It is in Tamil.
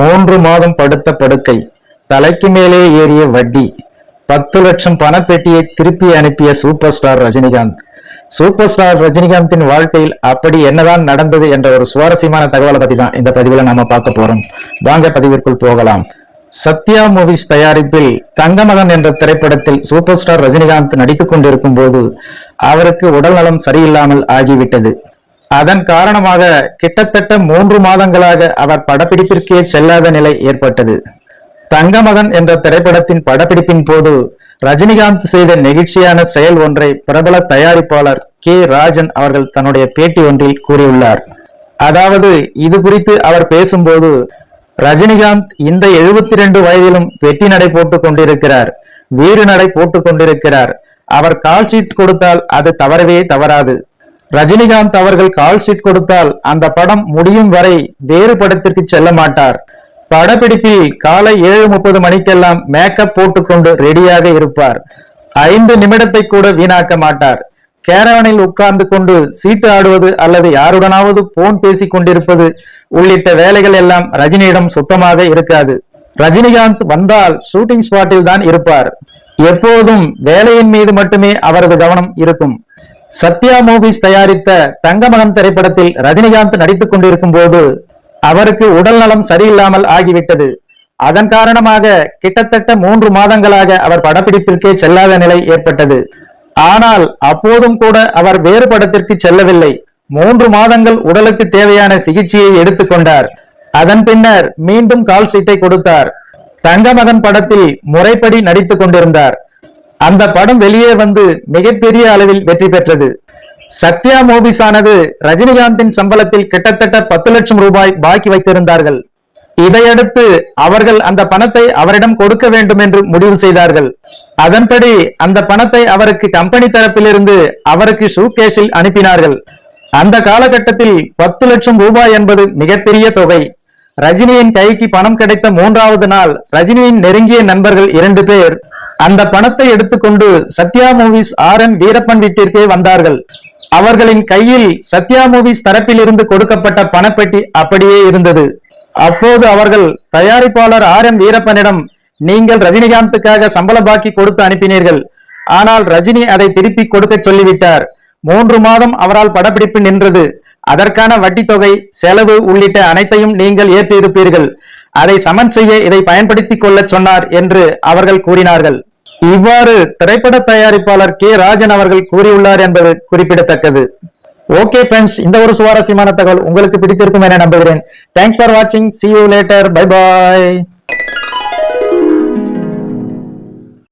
மூன்று மாதம் படுத்த படுக்கை தலைக்கு மேலே ஏறிய வட்டி பத்து லட்சம் பணப்பெட்டியை திருப்பி அனுப்பிய super star Rajinikanth. Super star ரஜினிகாந்தின் வாழ்க்கையில் அப்படி என்னதான் நடந்தது என்ற ஒரு சுவாரஸ்யமான தகவலை பத்தி தான் இந்த பதிவில் நாம பார்க்க போறோம். வாங்க பதிவிற்குள் போகலாம். சத்யா மூவிஸ் தயாரிப்பில் தங்கமகன் என்ற திரைப்படத்தில் சூப்பர் ஸ்டார் ரஜினிகாந்த் நடித்துக் கொண்டிருக்கும் போது அவருக்கு உடல்நலம் சரியில்லாமல் ஆகிவிட்டது. அதன் காரணமாக கிட்டத்தட்ட மூன்று மாதங்களாக அவர் படப்பிடிப்பிற்கே செல்லாத நிலை ஏற்பட்டது. தங்கமகன் என்ற திரைப்படத்தின் படப்பிடிப்பின் போது ரஜினிகாந்த் செய்த நெகிழ்ச்சியான செயல் ஒன்றை பிரபல தயாரிப்பாளர் கே ராஜன் அவர்கள் தன்னுடைய பேட்டி ஒன்றில் கூறியுள்ளார். அதாவது இது குறித்து அவர் பேசும்போது ரஜினிகாந்த் இந்த எழுபத்தி ரெண்டு வயதிலும் வெட்டி நடை போட்டுக் கொண்டிருக்கிறார் வீறு நடை போட்டுக் கொண்டிருக்கிறார். அவர் கால் ஷீட் கொடுத்தால் அது தவறவே தவறாது. ரஜினிகாந்த் அவர்கள் கால்ஷீட் கொடுத்தால் அந்த படம் முடியும் வரை வேறு படத்திற்கு செல்ல மாட்டார். படப்பிடிப்பில் காலை ஏழு முப்பது மணிக்கெல்லாம் மேக்கப் போட்டுக்கொண்டு ரெடியாக இருப்பார். ஐந்து நிமிடத்தை கூட வீணாக்க மாட்டார். கேரவனில் உட்கார்ந்து கொண்டு சீட்டு ஆடுவது அல்லது யாருடனாவது போன் பேசிக் கொண்டிருப்பது உள்ளிட்ட வேலைகள் எல்லாம் ரஜினியிடம் சுத்தமாக இருக்காது. ரஜினிகாந்த் வந்தால் ஷூட்டிங் ஸ்பாட்டில் தான் இருப்பார். எப்போதும் வேலையின் மீது மட்டுமே அவரது கவனம் இருக்கும். சத்யா மூவிஸ் தயாரித்த தங்கமகன் திரைப்படத்தில் ரஜினிகாந்த் நடித்துக் கொண்டிருக்கும் போது அவருக்கு உடல் நலம் சரியில்லாமல் ஆகிவிட்டது. அதன் காரணமாக கிட்டத்தட்ட மூன்று மாதங்களாக அவர் படப்பிடிப்பிற்கே செல்லாத நிலை ஏற்பட்டது. ஆனால் அப்போதும் கூட அவர் வேறு படத்திற்கு செல்லவில்லை. மூன்று மாதங்கள் உடலுக்கு தேவையான சிகிச்சையை எடுத்துக்கொண்டார் அதன் பின்னர் மீண்டும் கால் சீட்டை கொடுத்தார். தங்கமகன் படத்தில் முறைப்படி நடித்துக் கொண்டிருந்தார். அந்த படம் வெளியே வந்து மிகப்பெரிய அளவில் வெற்றி பெற்றது. சத்யா மூவிஸ் ஆனது ரஜினிகாந்தின் சம்பளத்தில் கிட்டத்தட்ட பத்து லட்சம் ரூபாய் பாக்கி வைத்திருந்தார்கள். இதையடுத்து அவர்கள் அந்த பணத்தை அவரிடம் கொடுக்க வேண்டும் என்று முடிவு செய்தார்கள். அதன்படி அந்த பணத்தை அவருக்கு கம்பெனி தரப்பிலிருந்து அவருக்கு ஷூகேஷில் அனுப்பினார்கள். அந்த காலகட்டத்தில் பத்து லட்சம் ரூபாய் என்பது மிகப்பெரிய தொகை. ரஜினியின் கைக்கு பணம் கிடைத்த மூன்றாவது நாள் ரஜினியின் நெருங்கிய நண்பர்கள் இரண்டு பேர். அந்த பணத்தை எடுத்துக்கொண்டு Sathya movies R N Veerappan வீட்டிற்கே வந்தார்கள். அவர்களின் கையில் சத்யா மூவிஸ் தரப்பில் இருந்து கொடுக்கப்பட்ட பணப்பெட்டி அப்படியே இருந்தது. அப்போது அவர்கள் தயாரிப்பாளர் ஆர் எம் வீரப்பனிடம் நீங்கள் ரஜினிகாந்துக்காக சம்பள பாக்கி கொடுத்து அனுப்பினீர்கள். ஆனால் ரஜினி அதை திருப்பி கொடுக்க சொல்லிவிட்டார். மூன்று மாதம் அவரால் படப்பிடிப்பு நின்றது. அதற்கான வட்டி தொகை செலவு உள்ளிட்ட அனைத்தையும் நீங்கள் ஏற்றிருப்பீர்கள் அதை சமன் செய்ய இதை பயன்படுத்திக் கொள்ள சொன்னார் என்று அவர்கள் கூறினார்கள். இவ்வாறு திரைப்பட தயாரிப்பாளர் கே. ராஜன் அவர்கள் கூறியுள்ளார் என்பது குறிப்பிடத்தக்கது. ஓகே ஃப்ரெண்ட்ஸ் இந்த ஒரு சுவாரஸ்யமான தகவல் உங்களுக்கு பிடித்திருக்கும் என நம்புகிறேன். தேங்க்ஸ் ஃபார் வாட்சிங் see you later bye bye